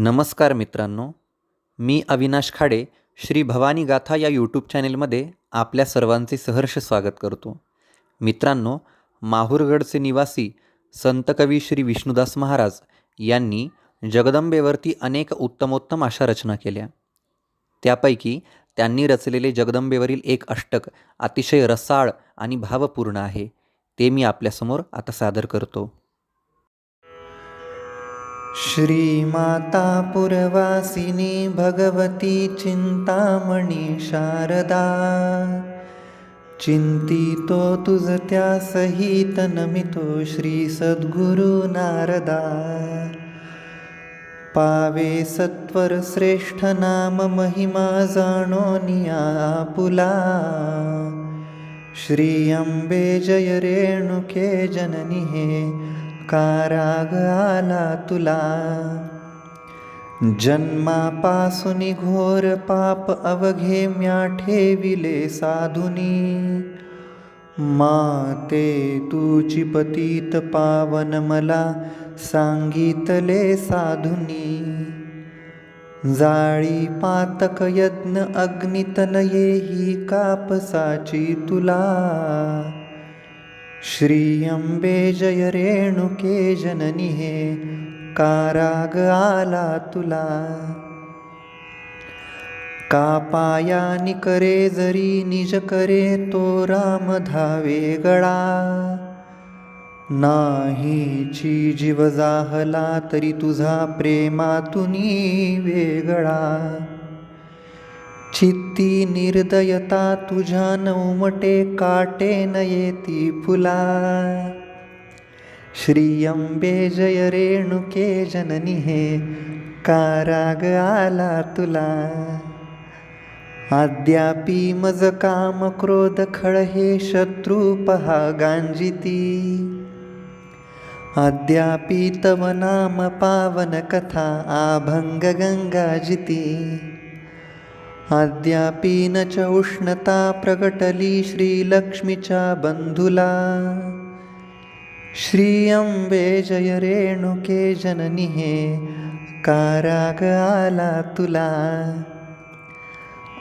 नमस्कार मित्रांनो मी अविनाश खाडे श्री भवानी गाथा या यूट्यूब चॅनेलमध्ये आपल्या सर्वांचे सहर्ष स्वागत करतो. मित्रांनो माहूरगडचे निवासी संत कवी श्री विष्णुदास महाराज यांनी जगदंबेवरती अनेक उत्तमोत्तम अशा रचना केल्या. त्यापैकी त्यांनी रचलेले जगदंबेवरील एक अष्टक अतिशय रसाळ आणि भावपूर्ण आहे ते मी आपल्यासमोर आता सादर करतो. श्रीमाता पुरवासिनी भगवती चिंतामणी शारदा। चिंतितो तुझ त्या सहित नमितो श्री सद्गुरु नारदा। पावे सत्वर श्रेष्ठ नाम महिमा जाणो पुला श्री अंबे जय रेणुके जननी हे। काराग आला तुला. जन्मापासून घोर पाप अवघे म्या ठेविले साधुनी. माते तुची पतीत पावन मला सांगितले साधुनी. जाळी पातक यज्ञ अग्नितनये ही कापसाची तुला. श्रीअंबे जय रेणुके जननी हे काराग आला तुला. कापायानी करे जरी निज करे तो राम धावे गळा. नाहीची जीव जाहला तरी तुझा प्रेमातुनी वेगळा. चित्ती निर्दयता तुझ्या नवमटे काटे न येती फुला. श्रीयंबे जय रेणुके जननी हे काराग आला तुला. अद्यापि मज काम क्रोध खळ हे शत्रू पहा गांजिती. अद्यापि तव नाम पावन कथा आभंग गंगाजिती अद्यापि न च उष्णता प्रकटली श्रीलक्ष्मीच्या बंधुला. श्रियं अंबे जय रेणुके जननी हे काराग आला तुला.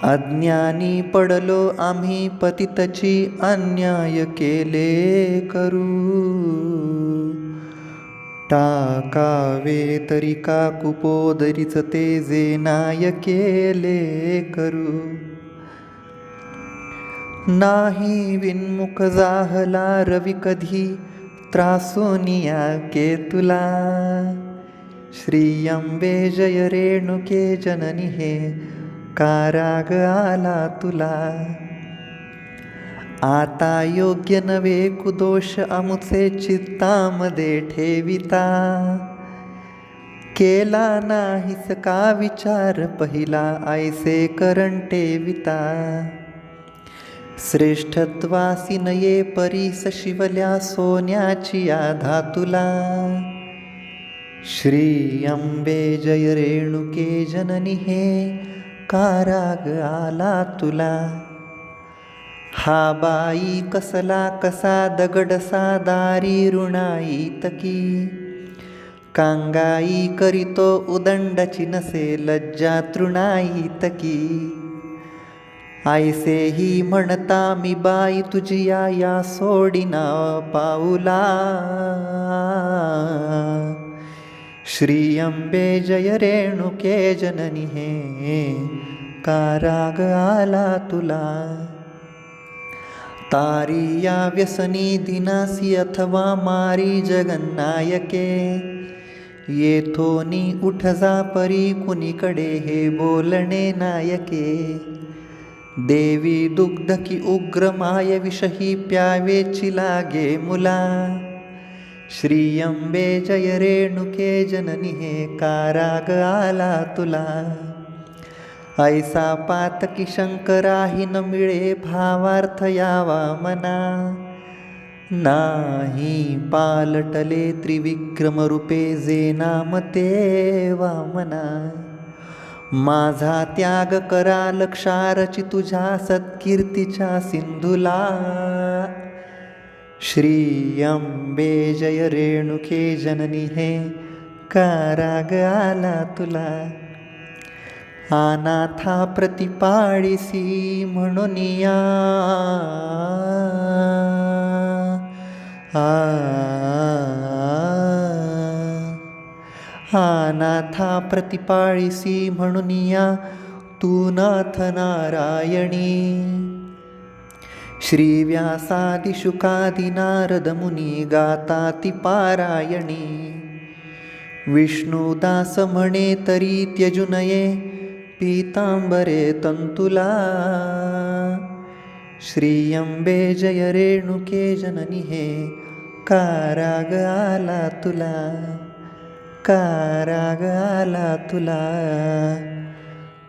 अज्ञानी पडलो आम्ही पतितची अन्याय केले करू. टाकावे तरी का कुपोदरीच ते जे नाय केले करू नाही विनमुख जाहला रवी कधी त्रासोनिया के तुला. श्रीयंबे जय रेणुके जननी हे काराग आला तुला. आता योग्य नवे कुदोष अमुचे चित्तामध्ये ठेविता. केला नाहीस का विचार पहिला ऐसे करण विता श्रेष्ठत्वासी नये परीस शिवल्या सोन्याची या धातुला श्री अंबे जय रेणुके जननी हे काराग आला तुला. हा बाई कसला कसा दगडसा दारी ऋणाई तकी कांगाई करीतो उदंडाची नसे लज्जा तृणाई तकी आयसेही म्हणता मी बाई तुझी या या सोडिना पाऊला. श्री अंबे जय रेणुके जननी हे काराग आला तुला. तारी या व्यसनी दिनासी अथवा मारी जगन्नायके येथोनी उठ जा परी कुणीकडे हे बोलणे नायके देवी दुग्ध की उग्र माय विषही प्यावेची लागे मुला श्रीयंबे जय रेणुके जननी हे काराग आला तुला ऐसा पातकी शंकराही न मिळे भावार्थ यावा मना. नाही पालटले त्रिविक्रम रूपे जे नाम ते वामना माझा त्याग करा लक्षारची तुझ्या सत्कीर्तीच्या सिंधुला. श्री अंबे जय रेणुके जननी हे काराग आला तुला. अनाथा प्रतिपाळीसी म्हणून या. अनाथा प्रतिपाळीसी म्हणून या. तू नाथ नारायणी. श्री नारद मुनी गाता ती पारायणी. विष्णुदास म्हणे तरी त्यजु पीताम्बरे पीतांबरे तंतुला श्रीयंबे जय रेणुके जननी हे काराग आला तुला काराग आला तुला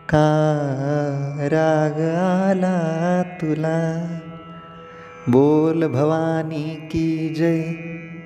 काराग आला तुला. बोल भवानी की जय